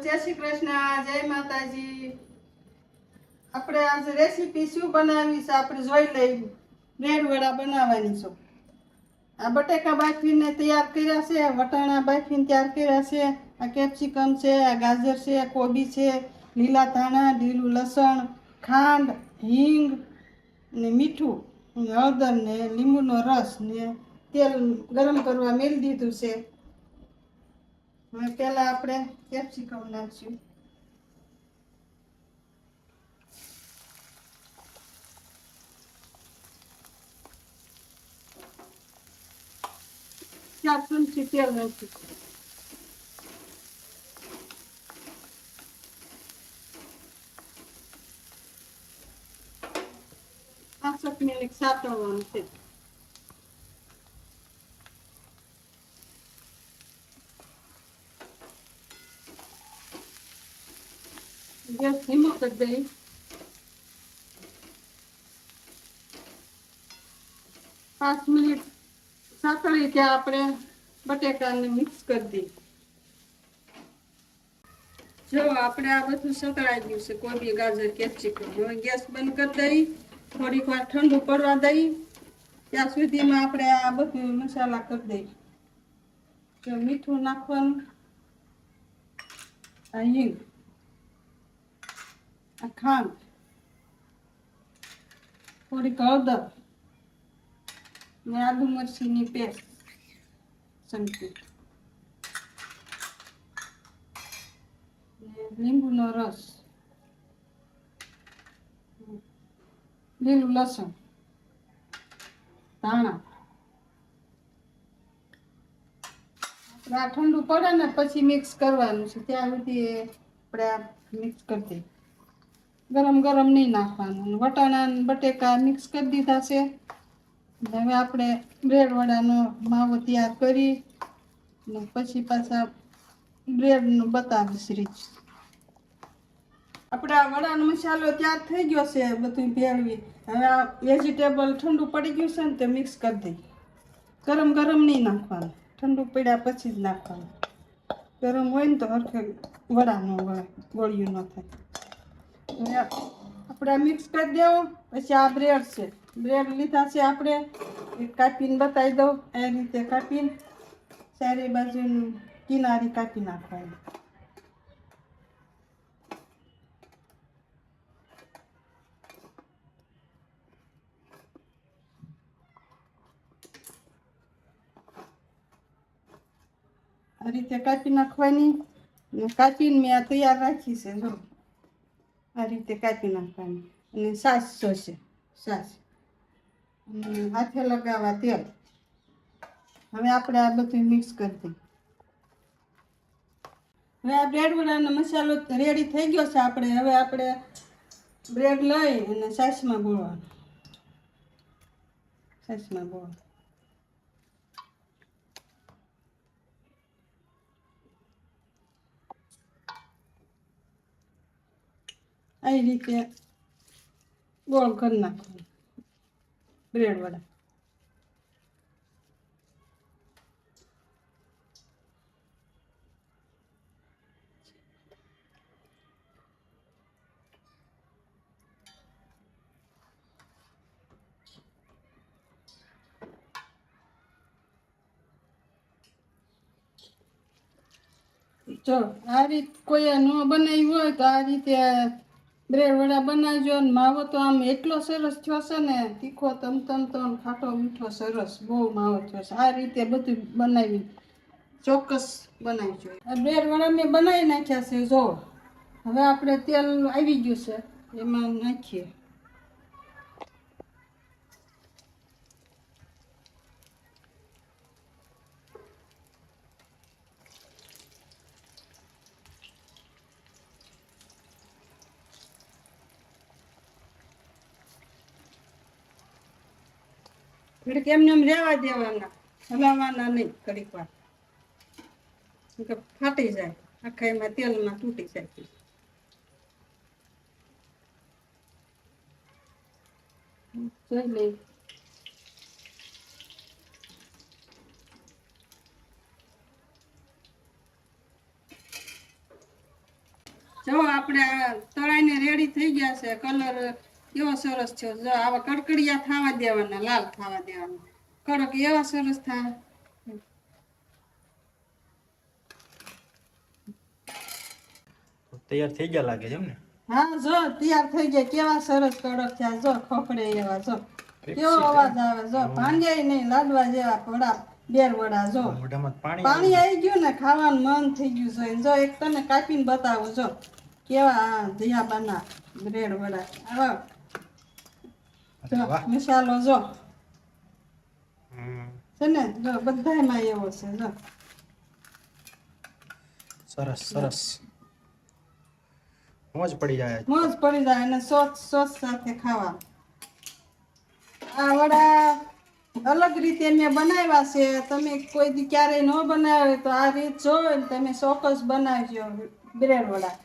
જય શ્રી કૃષ્ણ, જય માતાજી. આપણે આજે રેસીપી શું બનાવી છે આપણે જોઈ લઈ બ્રેડ વડા બનાવવાની છો. આ બટેકા બાફીને તૈયાર કર્યા છે, વટાણા બાફીને તૈયાર કર્યા છે, આ કેપ્સિકમ છે, આ ગાજર છે, આ કોબી છે, લીલા ધાણા, લીલું લસણ, ખાંડ, હિંગ ને મીઠું હળદર ને લીંબુનો રસ ને તેલ ગરમ કરવા મેળ દીધું છે. હવે પહેલા આપણે કેપ્સિકમ નાખશું ચાર ચમચી તેલ નાખ્યું પાંસઠ મિનિટ સાતવવાનું છે કરી દઈ પાંચ મિનિટ સાંકળી ત્યાં આપણે બટેકાને મિક્સ કરી દઈએ જો આપણે આ બધું સતળાઈ ગયું છે કોબી ગાજર કેપ્સિકમ હવે ગેસ બંધ કરી દઈ થોડીક વાર ઠંડુ પડવા દઈ ત્યાં સુધીમાં આપણે આ બધું મસાલા કરી દઈ તો મીઠું નાખવાનું આ હિંગ આ ખાંડ થોડીક હળદર. ને આદુ મરચીની પેસ્ટ. ચમચી લીંબુનો રસ. લીલું લસણ. ધાણા. આ ઠંડુ પડે ને પછી મિક્સ કરવાનું છે. ત્યાં સુધી આપણે મિક્સ કરી દઈએ. ગરમ ગરમ નહીં નાખવાનું. વટાણા બટેકા મિક્સ કરી દીધા છે. હવે આપણે બ્રેડ વડાનો માવો તૈયાર કરી ને પછી પાછા બ્રેડનું બતાવીશ રીત. આપણે આ વડાનો મસાલો તૈયાર થઈ ગયો છે બધું ભેળવી. હવે આ વેજીટેબલ ઠંડુ પડી ગયું છે ને તે મિક્સ કરી દઈ ગરમ ગરમ નહીં નાખવાનું. ઠંડુ પડ્યા પછી જ નાખવાનું. ગરમ હોય ને તો હરખે વડાનો હોય ગોળિયું ન થાય. આપણે મિક્સ કરી દેવો, પછી આ બ્રેડ છે. બ્રેડ લીધા છે આપણે. એ કાપીને બતાવી દઉં એ રીતે કાપીને ચારે બાજુ કિનારી કાપી નાખવાની. આ રીતે કાપી નાખવાની કાપીને મેં તૈયાર રાખી છે, જો. આ રીતે કાપી નાખવાની. અને સાસ જોશે, સાસ. હાથે લગાવવા તેલ. હવે આપણે આ બધું મિક્સ કરી દઈએ. હવે આ બ્રેડ વડાનો મસાલો રેડી થઈ ગયો છે આપણે. હવે આપણે બ્રેડ લઈ અને સાસમાં ગોળવાનું. સાસમાં બોળવાનું આવી રીતે ગોળ કરી નાખવાનું. બ્રેડ વડા. જો, આ રીત કોઈ ન બનાવ્યું હોય તો આ રીતે બ્રેડ વડા બનાવજો ને માવો તો આમ એટલો સરસ થયો છે ને, તીખો તમ તમ તો ખાટો મીઠો સરસ, બહુ માવો થયો છે. આ રીતે બધું બનાવી ચોક્કસ બનાવજો. બ્રેડ વડા મેં બનાવી નાખ્યા છે, જો. હવે આપણે તેલ આવી ગયું છે, એમાં નાખીએ. ઘડીક એમને એમ રહેવા દેવાના હલાવવાના નહીં ઘડીક વાર. ફાટી જાય. આખા એમાં તેલમાં તૂટી જાય. જોઈ લઈ જો આપણે તળાઈને રેડી થઈ ગયા છે. કલર કેવો સરસ થયો જો આવા કડકડિયા થવા દેવાના લાલ થવા દેવાના. કડક એવા સરસ થાય તૈયાર થઈ ગયા લાગે છે એમ ને હા જો તૈયાર થઈ ગયા. કેવા સરસ કડક થયા જો ખોખડે એવા જો. કેવો અવાજ આવે જો. ભાંગે નહીં લાડવા જેવા પડા બેર વડા જો. પાણી પાણી આવી ગયું ને ખાવાનું મન થઈ ગયું છે જો એક તને કાપીને બતાવું જો. કેવા દયાબાના બ્રેડ વડા. આવા મસાલો જો. છે ને જો બધાયમાં એવો છે જો. સરસ સરસ. મોજ પડી જાય મોજ પડી જાય અને સોસ સોસ સાથે ખાવા. આ વડા અલગ રીતે મેં બનાવ્યા છે. તમે કોઈ દી ક્યારેય ન બનાવ્યો તો આ રીત જોઈ તમે ચોક્કસ બનાવજો બ્રેડ વડા.